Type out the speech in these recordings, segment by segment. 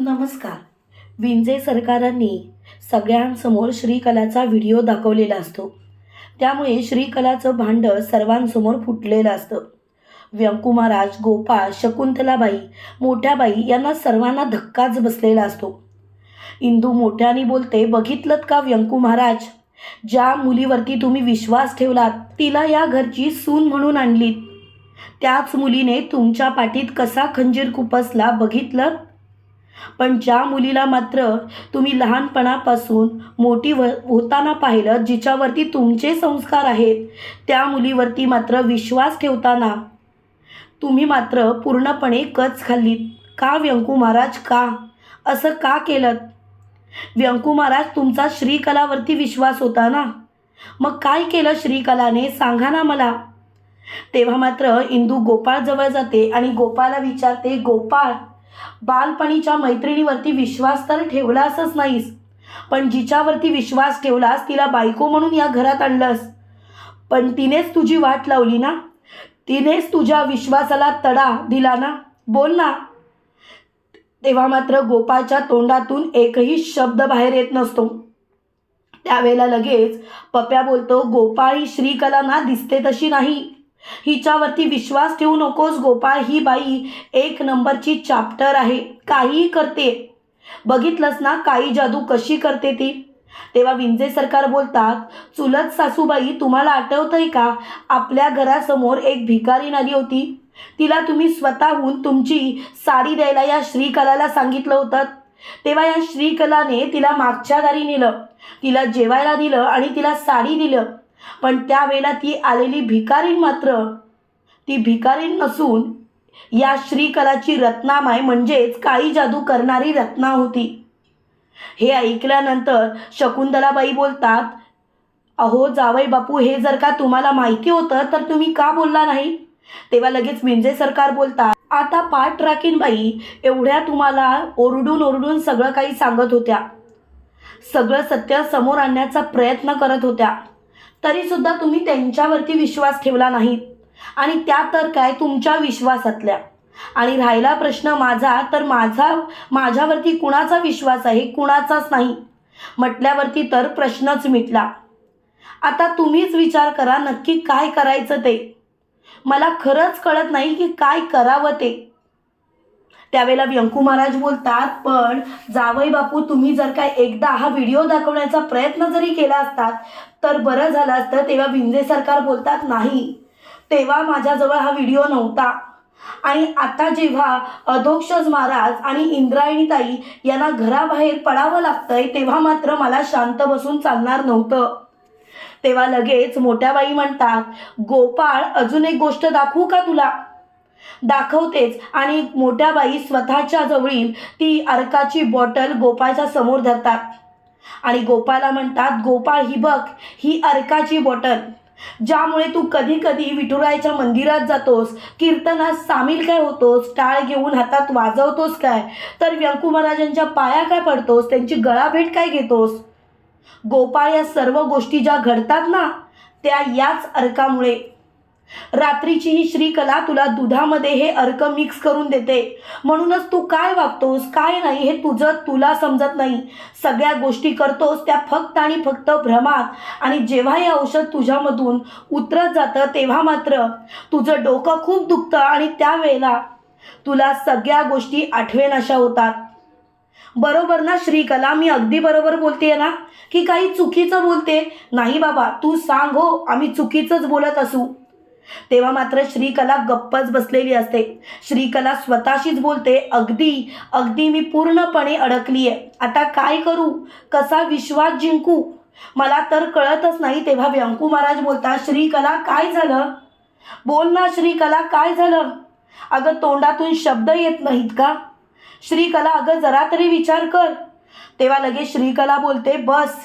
नमस्कार. विंजे सरकारांनी सगळ्यांसमोर श्रीकलाचा व्हिडिओ दाखवलेला असतो. त्यामुळे श्रीकलाचं भांडं सर्वांसमोर फुटलेलं असतं. व्यंकू महाराज गोपाळ शकुंतलाबाई मोठ्याबाई यांना सर्वांना धक्काच बसलेला असतो. इंदू मोठ्याने बोलते बघितलं का व्यंकू महाराज ज्या मुलीवरती तुम्ही विश्वास ठेवलात तिला या घरची सून म्हणून आणलीत. त्याच मुलीने तुमच्या पाठीत कसा खंजीर खुपसला बघितलं? पण ज्या मुलीला मात्र तुम्ही लहानपणापासून मोठी व होताना पाहिलं जिच्यावरती तुमचे संस्कार आहेत त्या मुलीवरती मात्र विश्वास ठेवताना तुम्ही मात्र पूर्णपणे कच खाल्लीत. का व्यंकू महाराज का? असं का केलं व्यंकू महाराज तुमचा श्रीकलावरती विश्वास होता ना? मग काय केलं श्रीकलाने? सांगा ना मला. तेव्हा मात्र इंदू गोपाळजवळ जाते आणि गोपाळला विचारते गोपाळ बालपणीच्या मैत्रिणीवरती विश्वास तर ठेवलासच नाहीस पण जिच्यावरती विश्वास ठेवलास तिला बायको म्हणून या घरात आणलंस. पण तिनेच तुझी वाट लावली ना? तिनेच तुझ्या विश्वासाला तडा दिला ना? बोल ना. तेव्हा मात्र गोपाळच्या तोंडातून एकही शब्द बाहेर येत नसतो. त्यावेळेला लगेच पप्या बोलतो गोपाळ ही श्रीकला ना दिसते तशी नाही. हिच्यावरती विश्वास ठेवू नकोस गोपाळ. ही बाई एक नंबरची चाप्टर आहे. काहीही करते. बघितलंस ना काही जादू कशी करते ती? तेव्हा विंजे सरकार बोलतात चुलत सासूबाई तुम्हाला आठवतंय का? आपल्या घरासमोर एक भिकारी आली होती. तिला तुम्ही स्वतःहून तुमची साडी द्यायला या श्रीकलाला सांगितलं होतं. तेव्हा या श्रीकलाने तिला मागच्या दारी नेलं. तिला जेवायला दिलं आणि तिला साडी दिलं. पण त्यावेळेला ती आलेली भिकारीण मात्र ती भिकारीण नसून या श्रीकलाची रत्नामाय म्हणजेच काळी जादू करणारी रत्ना होती. हे ऐकल्यानंतर शकुंतलाबाई बोलतात अहो जावई बापू हे जर का तुम्हाला माहिती होतं तर तुम्ही का बोलला नाही? तेव्हा लगेच मिंजे सरकार बोलतात आता पाठ राखीन बाई एवढ्या तुम्हाला ओरडून ओरडून सगळं काही सांगत होत्या. सगळं सत्य समोर आणण्याचा प्रयत्न करत होत्या. तरीसुद्धा तुम्ही त्यांच्यावरती विश्वास ठेवला नाहीत आणि त्या तर काय तुमच्या विश्वासातल्या. आणि राहिला प्रश्न माझा तर माझा माझ्यावरती कुणाचा विश्वास आहे कुणाचाच नाही. म्हटल्यावरती तर प्रश्नच मिटला. आता तुम्हीच विचार करा नक्की काय करायचं ते. मला खरंच कळत नाही की काय करावं ते. त्यावेळेला व्यंकू महाराज बोलतात पण जावई बापू तुम्ही जर काय एकदा हा व्हिडिओ दाखवण्याचा प्रयत्न जरी केला असतात तर बरं झालं असतं तेव्हा विंजे सरकार बोलतात नाही तेव्हा माझ्याजवळ हा व्हिडिओ नव्हता. आणि आता जेव्हा अधोक्षज महाराज आणि इंद्रायणीताई यांना घराबाहेर पडावं लागतंय तेव्हा मात्र मला शांत बसून चालणार नव्हतं. तेव्हा लगेच मोठ्या बाई म्हणतात गोपाळ अजून एक गोष्ट दाखवू का तुला? दाखवतेच. आणि मोठ्या बाई स्वतःच्या जवळील ती अर्काची बॉटल गोपाळच्या समोर धरतात. आणि गोपाळला म्हणतात गोपाळ ही बघ ही अर्काची बॉटल ज्यामुळे तू कधी कधी विठुरायच्या मंदिरात जातोस कीर्तनात सामील काय होतोस टाळ घेऊन हातात वाजवतोस काय? तर व्यंकू महाराजांच्या पाया काय पडतोस त्यांची गळाभेट काय घेतोस? गोपाळ या सर्व गोष्टी ज्या घडतात ना त्या याच अर्कामुळे. रात्रीची ही श्रीकला तुला दुधामध्ये हे अर्क मिक्स करून देते. म्हणूनच तू काय वागतोस काय नाही हे तुझं तुला समजत नाही. सगळ्या गोष्टी करतोस त्या फक्त आणि फक्त भ्रमात. आणि जेव्हा हे औषध तुझ्यामधून उतरत जातं तेव्हा मात्र तुझं डोकं खूप दुखतं आणि त्यावेळेला तुला सगळ्या गोष्टी आठवेनाशा होतात. बरोबर ना श्रीकला? मी अगदी बरोबर बोलते ना? की काही चुकीचं बोलते? नाही बाबा तू सांग हो आम्ही चुकीचंच बोलत असू. तेव्हा मात्र श्रीकला गप्पच बसलेली असते. श्रीकला स्वतःशीच बोलते अगदी अगदी मी पूर्णपणे अडकली आहे आता काय करू? कसा विश्वास जिंकू? मला तर कळतच नाही तेव्हा व्यंकू महाराज बोलतात श्रीकला काय झालं? बोल ना श्रीकला काय झालं? अगं तोंडातून शब्द येत नाहीत का? श्रीकला अगं जरा तरी विचार कर. तेव्हा लगेच श्रीकला बोलते बस.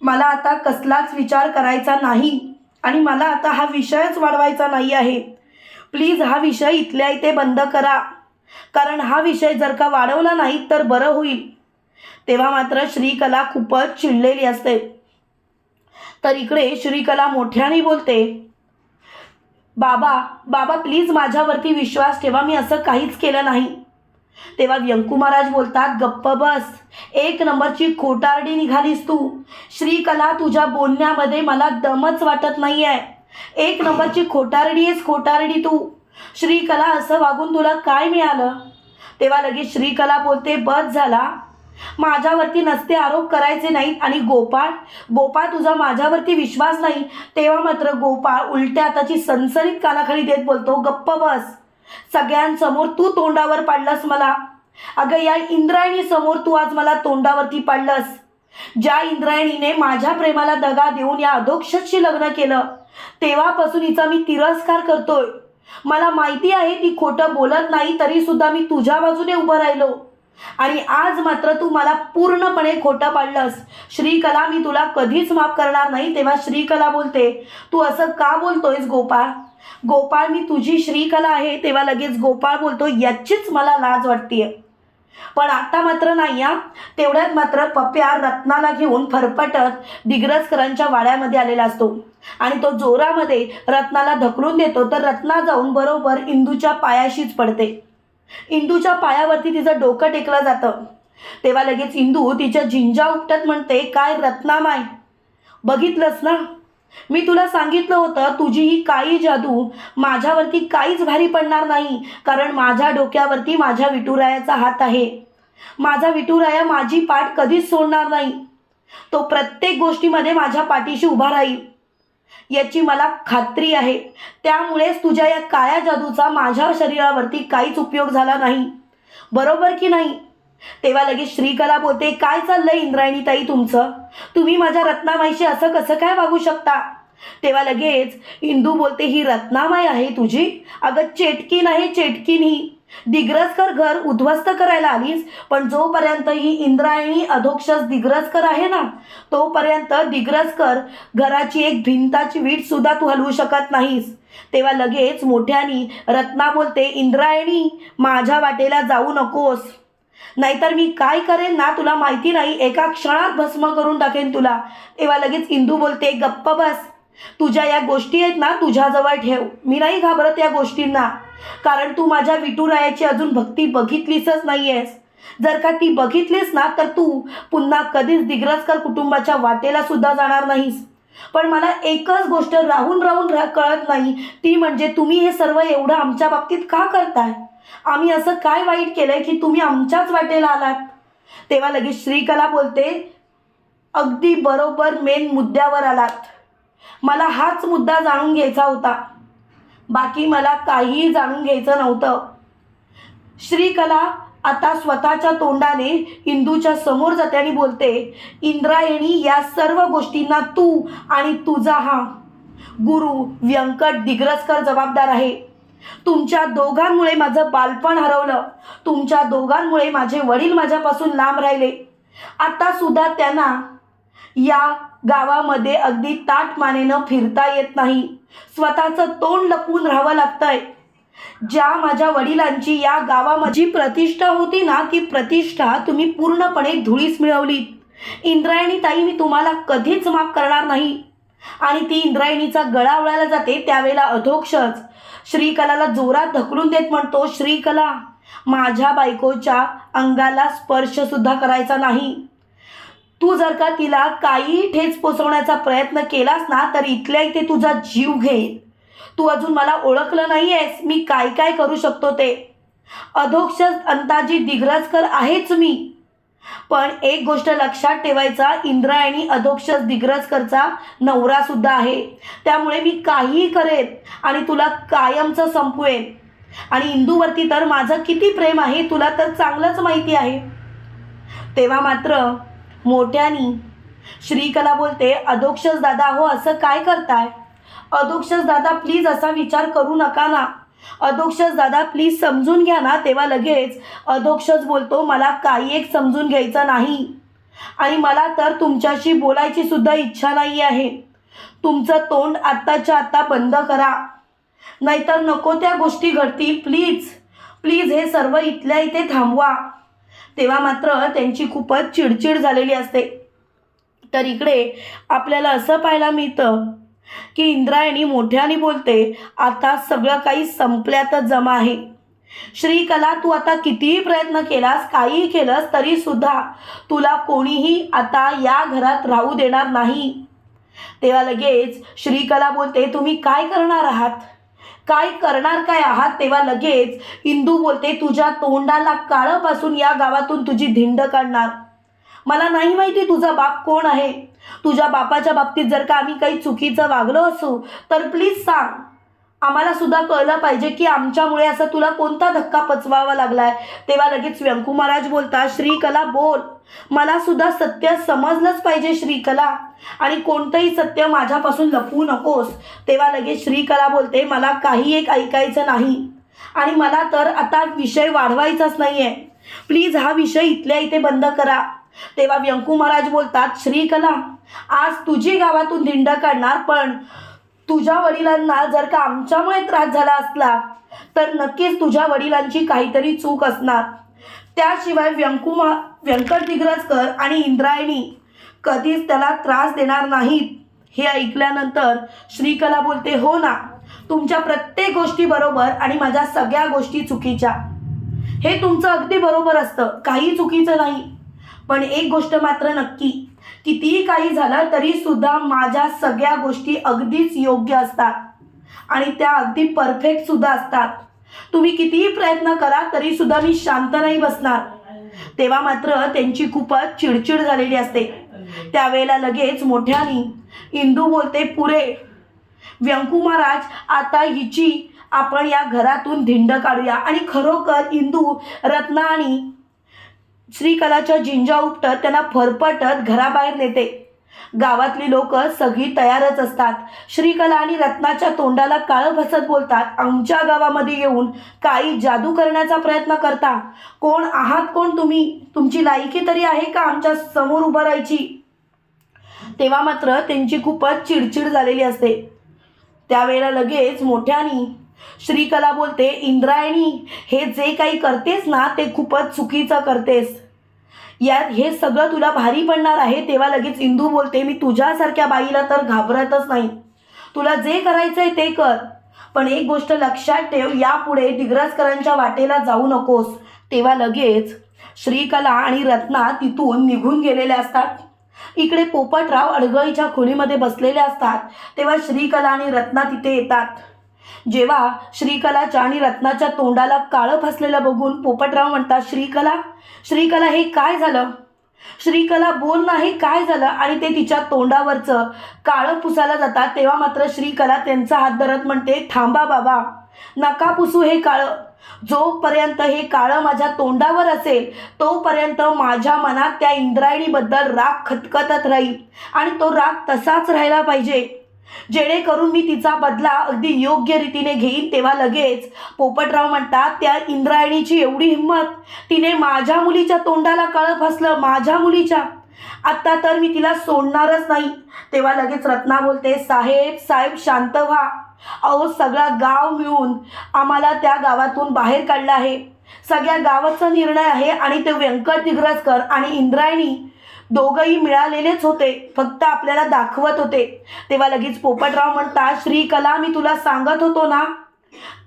मला आता कसलाच विचार करायचा नाही. आणि मला आता हा विषयच वाढवायचा नाही आहे. प्लीज हा विषय इथल्या इथे बंद करा. कारण हा विषय जर का वाढवला नाही तर बरं होईल. तेव्हा मात्र श्रीकला खूपच चिडलेली असते. तर इकडे श्रीकला मोठ्याने बोलते बाबा बाबा प्लीज माझ्यावरती विश्वास ठेवा. मी असं काहीच केलं नाही. तेव्हा व्यंकू महाराज बोलतात गप्प बस. एक नंबरची खोटारडी निघालीस तू. श्रीकला तुझ्या बोलण्यामध्ये मला दमच वाटत नाही आहे एक नंबरची खोटारडी आहेस खोटारडी तू. श्रीकला असं वागून तुला काय मिळालं? तेव्हा लगेच श्रीकला बोलते बस झाला. माझ्यावरती नसते आरोप करायचे नाहीत आणि गोपाळ गोपाळ तुझा माझ्यावरती विश्वास नाही. तेव्हा मात्र गोपाळ उलट्या आताची सनसनीत कानाखाली देत बोलतो गप्प बस. सगळ्यांसमोर तू तोंडावर पाडलंस मला. अगं या इंद्रायणी समोर तू आज मला तोंडावरती पाडलंस. ज्या इंद्रायणीने माझ्या प्रेमाला दगा देऊन या अधोक्षशी लग्न केलं तेव्हापासून हिचा मी तिरस्कार करतोय. मला माहिती आहे ती खोटं बोलत नाही तरी सुद्धा मी तुझ्या बाजूने उभं राहिलो. आणि आज मात्र तू मला पूर्णपणे खोटं पाडलंस. श्रीकला मी तुला कधीच माफ करणार नाही तेव्हा श्रीकला बोलते तू असं का बोलतोयस गोपाळ? गोपाळ मी तुझी श्रीकला आहे तेव्हा लगेच गोपाळ बोलतो याचीच मला लाज वाटतेय. पण आता मात्र नाही या तेवढ्यात मात्र पप्प्या रत्नाला घेऊन फरफटत दिग्रजकरांच्या वाड्यामध्ये आलेला असतो. आणि तो जोरामध्ये रत्नाला ढकलून देतो तर रत्ना जाऊन बरोबर इंदूच्या पायाशीच पडते. इंदूच्या पायावरती तिचं डोकं टेकलं जातं. तेव्हा लगेच इंदू तिच्या झिंजा उपटत म्हणते काय रत्नामाय बघितलंस ना? मी तुला सांगितलं होतं तुझी ही काही जादू माझ्यावरती काहीच भारी पडणार नाही कारण माझ्या डोक्यावरती माझ्या विटुरायाचा हात आहे. माझा विटुराया माझी पाठ कधीच सोडणार नाही. तो प्रत्येक गोष्टीमध्ये माझ्या पाठीशी उभा राहील. याची मला खात्री आहे. त्यामुळेच तुझ्या या काळ्या जादूचा माझ्या शरीरावरती काहीच उपयोग झाला नाही. बरोबर की नाही? तेव्हा लगेच श्रीकला बोलते काय चाललंय इंद्रायणी ताई तुमचं? तुम्ही माझ्या रत्नामाईशी असं कसं काय वागू शकता? तेव्हा लगेच इंदू बोलते ही रत्नामाई आहे तुझी? अगं चेटकीन आहे चेटकीन ही दिग्रजकर घर उद्ध्वस्त करायला आलीस पण जोपर्यंत ही इंद्रायणी अधोक्षस दिग्रजकर आहे ना तोपर्यंत दिग्रजकर घराची एक भिंताची वीट सुद्धा तू हलवू शकत नाहीस. तेव्हा लगेच मोठ्यानी रत्ना बोलते इंद्रायणी माझ्या वाटेला जाऊ नकोस. नाहीतर मी काय करेन ना तुला माहिती नाही एका क्षणात भस्म करून टाकेन तुला. तेव्हा लगेच इंदू बोलते गप्प बस. तुझ्या या गोष्टी आहेत ना तुझ्याजवळ ठेव. मी नाही घाबरत या गोष्टींना. कारण तू माझ्या विटुरायाची अजून भक्ती बघितलीसच नाही आहेस जर का ती बघितलीस ना तर तू पुन्हा कधीच दिग्रजकर कुटुंबाच्या वाटेला सुद्धा जाणार नाहीस. पण मला एकच गोष्ट राहून राहून कळत नाही. ती म्हणजे तुम्ही हे सर्व एवढं आमच्या बाबतीत का करताय? आम्ही असं काय वाईट केलंय की तुम्ही आमच्याच वाटेला आलात? तेव्हा लगेच श्रीकला बोलते अगदी बरोबर मेन मुद्द्यावर आलात. मला हाच मुद्दा जाणून घ्यायचा होता. बाकी मला काहीही जाणून घ्यायचं नव्हतं. श्रीकला आता स्वतःच्या तोंडाने इंदूच्या समोर जाते आणि बोलते इंद्रायणी या सर्व गोष्टींना तू आणि तुझा हा गुरु व्यंकट दिग्रजकर जबाबदार आहे. तुमच्या दोघांमुळे माझं बालपण हरवलं. तुमच्या दोघांमुळे माझे वडील माझ्यापासून लांब राहिले. आता सुद्धा त्यांना या गावामध्ये अगदी ताटमानेनं फिरता येत नाही. स्वतःचं तोंड लपवून राहावं लागतंय. ज्या माझ्या वडिलांची या गावामध्ये जी प्रतिष्ठा होती ना ती प्रतिष्ठा तुम्ही पूर्णपणे धुळीस मिळवली इंद्रायणी ताई मी तुम्हाला कधीच माफ करणार नाही. आणि ती इंद्रायणीचा गळा वळायला जाते त्यावेळेला अधोक्षच. श्रीकलाला जोरात ढकलून देत म्हणतो श्रीकला माझ्या बायकोच्या अंगाला स्पर्श सुद्धा करायचा नाही. तू जर का तिला काही ठेच पोचवण्याचा प्रयत्न केलास ना तर इथल्या इथे तुझा जीव घेईल. तू अजून मला ओळखलं नाही आहेस मी काय काय करू शकतो ते? अधोक्षज अंताजी दिग्रजकर आहेच मी. पण एक गोष्ट लक्षात ठेवायचा इंद्रायणी अधोक्षस दिग्रजकरचा नवरा सुद्धा आहे. त्यामुळे मी काहीही करेन आणि तुला कायमचं संपवेन. आणि इंदूवरती तर माझं किती प्रेम आहे तुला तर चांगलंच माहिती आहे. तेव्हा मात्र मोठ्यानी श्रीकला बोलते अधोक्षस दादा हो असं काय करताय? अधोक्षस दादा प्लीज असा विचार करू नका ना. अधोक्षज दादा प्लीज समजून घ्या ना. तेव्हा लगेच अधोक्षज बोलतो मला काही एक समजून घ्यायचं नाही आणि मला तर तुमच्याशी बोलायची सुद्धा इच्छा नाही आहे. तुमचं तोंड आत्ताच्या आत्ता बंद करा. नाहीतर नको त्या गोष्टी घडतील. प्लीज प्लीज हे सर्व इथल्या इथे थांबवा. तेव्हा मात्र त्यांची खूपच चिडचिड झालेली असते. तर इकडे आपल्याला असं पाहायला मिळतं की इंद्रायणी मोठ्याने बोलते आता सगळं काही संपल्यातच जमा आहे. श्रीकला तू आता कितीही प्रयत्न केलास काहीही केलंस तरी सुद्धा तुला कोणीही आता या घरात राहू देणार नाही. तेव्हा लगेच श्रीकला बोलते तुम्ही काय करणार आहात? काय करणार काय आहात? तेव्हा लगेच इंदू बोलते तुझ्या तोंडाला काळपासून या गावातून तुझी धिंड काढणार. मला नाही माहिती तुझा बाप कोण आहे. तुझ्या बापाच्या बाबतीत जर का आम्ही काही चुकीचं वागलो असू तर प्लीज सांग. आम्हाला सुद्धा कळलं पाहिजे की आमच्यामुळे असं तुला कोणता धक्का पचवावा लागलाय? तेव्हा लगेच व्यंकू महाराज बोलतात श्रीकला बोल. मला सुद्धा सत्य समजलंच पाहिजे श्रीकला. आणि कोणतंही सत्य माझ्यापासून लपवू नकोस. तेव्हा लगेच श्रीकला बोलते मला काही एक ऐकायचं नाही. आणि मला तर आता विषय वाढवायचाच नाही आहे प्लीज हा विषय इथल्या इथे बंद करा. तेव्हा व्यंकू महाराज बोलतात श्रीकला आज तुझी गावातून धिंड काढणार पण तुझ्या वडिलांना जर का आमच्यामुळे त्रास झाला असला तर नक्कीच तुझ्या वडिलांची काहीतरी चूक असणार. त्याशिवाय व्यंकुमा व्यंकट दिग्रजकर आणि इंद्रायणी कधीच त्याला त्रास देणार नाहीत. हे ऐकल्यानंतर श्रीकला बोलते हो ना तुमच्या प्रत्येक गोष्टी बरोबर आणि माझ्या सगळ्या गोष्टी चुकीच्या. हे तुमचं अगदी बरोबर असतं काही चुकीचं नाही. पण एक गोष्ट मात्र नक्की कितीही काही झालं तरी सुद्धा माझ्या सगळ्या गोष्टी अगदीच योग्य असतात. आणि त्या अगदी परफेक्ट सुद्धा असतात. तुम्ही कितीही प्रयत्न करा तरी सुद्धा मी शांत नाही बसणार. तेव्हा मात्र त्यांची खूपच चिडचिड झालेली असते. त्यावेळेला लगेच मोठ्यानी इंदू बोलते पुरे व्यंकू महाराज आता हिची आपण या घरातून धिंड काढूया. आणि खरोखर इंदू रत्ना आणि श्रीकलाच्या जिंजा उपटत त्यांना फरफटत घराबाहेर नेते. गावातली लोक सगळी तयारच असतात. श्रीकला आणि रत्नाच्या तोंडाला काळं भसत बोलतात. आमच्या गावामध्ये येऊन काही जादू करण्याचा प्रयत्न करता. कोण आहात कोण तुम्ही? तुमची लायकी तरी आहे का आमच्यासमोर उभं राहायची? तेव्हा मात्र त्यांची खूपच चिडचिड झालेली असते. त्यावेळेला लगेच मोठ्यानी श्रीकला बोलते इंद्रायणी हे जे काही करतेस ना ते खूपच चुकीचं करतेस. यात हे सगळं तुला भारी पडणार आहे. तेव्हा लगेच इंदू बोलते मी तुझ्यासारख्या बाईला तर घाबरतच नाही. तुला जे करायचं आहे ते कर. पण एक गोष्ट लक्षात ठेव यापुढे दिग्रजकरांच्या वाटेला जाऊ नकोस. तेव्हा लगेच श्रीकला आणि रत्ना तिथून निघून गेलेले असतात. इकडे पोपटराव अडगळीच्या खोलीमध्ये बसलेले असतात. तेव्हा श्रीकला आणि रत्ना तिथे येतात. जेव्हा श्रीकलाच्या आणि रत्नाच्या तोंडाला काळं फसलेलं बघून पोपटराव म्हणतात श्रीकला श्रीकला हे काय झालं? श्रीकला बोल ना हे काय झालं? आणि ते तिच्या तोंडावरचं काळं पुसायला जातात. तेव्हा मात्र श्रीकला त्यांचा हात धरत म्हणते थांबा बाबा नका पुसू हे काळं. जोपर्यंत हे काळं माझ्या तोंडावर असेल तोपर्यंत माझ्या मनात त्या इंद्रायणीबद्दल राग खतखतत राहील आणि तो राग तसाच राहिला पाहिजे. जेणेकरून मी तिचा बदला अगदी योग्य रीतीने घेईन. तेव्हा लगेच पोपटराव म्हणतात त्या इंद्रायणीची एवढी हिंमत तिने माझ्या मुलीच्या तोंडाला कळप फसलं माझ्या मुलीच्या. आत्ता तर मी तिला सोडणारच नाही. तेव्हा लगेच रत्ना बोलते साहेब साहेब शांत व्हा. अहो सगळा गाव मिळून आम्हाला त्या गावातून बाहेर काढलं आहे. सगळ्या गावाचा निर्णय आहे आणि ते व्यंकट दिग्रजकर आणि इंद्रायणी दोघंही मिळालेलेच होते. फक्त आपल्याला दाखवत होते. तेव्हा लगेच पोपटराव म्हणतात श्रीकला मी तुला सांगत होतो ना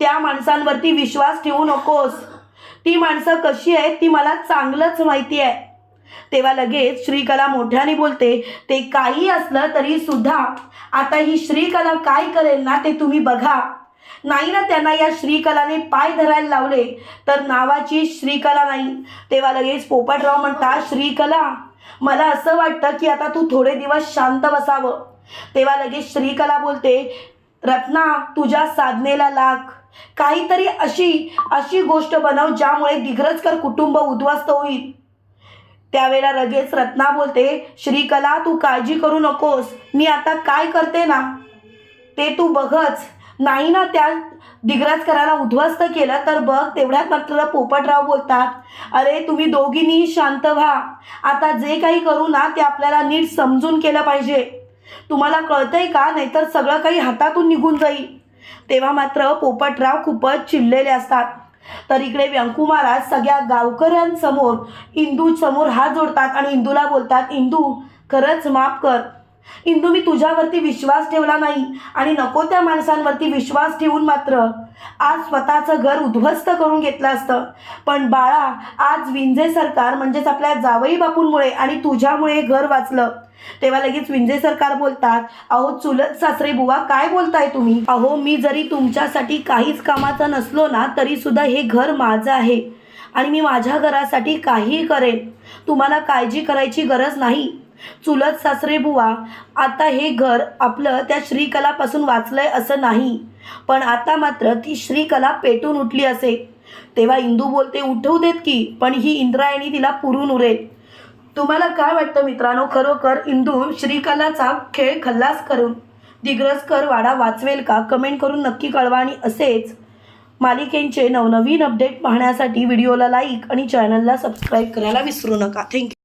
त्या माणसांवरती विश्वास ठेवू नकोस. ती माणसं कशी आहेत ती मला चांगलंच माहिती आहे. तेव्हा लगेच श्रीकला मोठ्याने बोलते ते काही असलं तरी सुद्धा आता ही श्रीकला काय करेल ना ते तुम्ही बघा. नाही ना त्यांना या श्रीकलाने पाय धरायला लावले तर नावाची श्रीकला नाही. तेव्हा लगेच पोपटराव म्हणतात श्रीकला मला असं वाटतं की आता तू थोडे दिवस शांत बसावं. तेव्हा लगेच श्रीकला बोलते रत्ना तुझ्या साधनेला लाग. काहीतरी अशी अशी गोष्ट बनव ज्यामुळे दिग्रजकर कुटुंब उद्ध्वस्त होईल. त्यावेळेला लगेच रत्ना बोलते श्रीकला तू काळजी करू नकोस. मी आता काय करते ना? ते तू बघच. नाही ना त्या दिग्रजकराला उद्ध्वस्त केलं तर बघ तेवढ्यात मात्र पोपटराव बोलतात अरे तुम्ही दोघींनी शांत व्हा. आता जे काही करू ना ते आपल्याला नीट समजून केलं पाहिजे. तुम्हाला कळतंय का? नाहीतर सगळं काही हातातून निघून जाईल. तेव्हा मात्र पोपटराव खूपच चिडलेले असतात. तर इकडे व्यंकू महाराज सगळ्या गावकऱ्यांसमोर इंदूसमोर हात जोडतात आणि इंदूला बोलतात इंदू खरंच माफ कर. इंदू मी तुझ्यावरती विश्वास ठेवला नाही आणि नको त्या माणसांवरती विश्वास ठेवून मात्र. आज स्वतःचं घर उद्ध्वस्त करून घेतलं असतं. पण बाळा आज विंजे सरकार म्हणजेच आपल्या जावई बापूंमुळे आणि तुझ्यामुळे घर वाचलं. तेव्हा लगेच विंजे सरकार बोलतात अहो चुलत सासरे बुवा काय बोलताय तुम्ही? अहो मी जरी तुमच्यासाठी काहीच कामाचा नसलो ना तरी सुद्धा हे घर माझं आहे आणि मी माझ्या घरासाठी काहीही करेन. तुम्हाला काळजी करायची गरज नाही. चुलत सासरे बुवा आता हे घर आपलं त्या श्रीकलापासून वाचलंय असं नाही. पण आता मात्र ती श्रीकला पेटून उठली असे. तेव्हा इंदू बोलते उठवू देत की पण ही इंद्रायणी तिला पुरून उरेल. तुम्हाला काय वाटतं मित्रांनो? खरोखर इंदू श्रीकलाचा खेळ खल्लास करून दिग्रसकर वाडा वाचवेल का? कमेंट करून नक्की कळवा आणि असेच मालिकेंचे नवनवीन अपडेट पाहण्यासाठी व्हिडिओला लाईक आणि चॅनलला सबस्क्राईब करायला विसरू नका. थँक्यू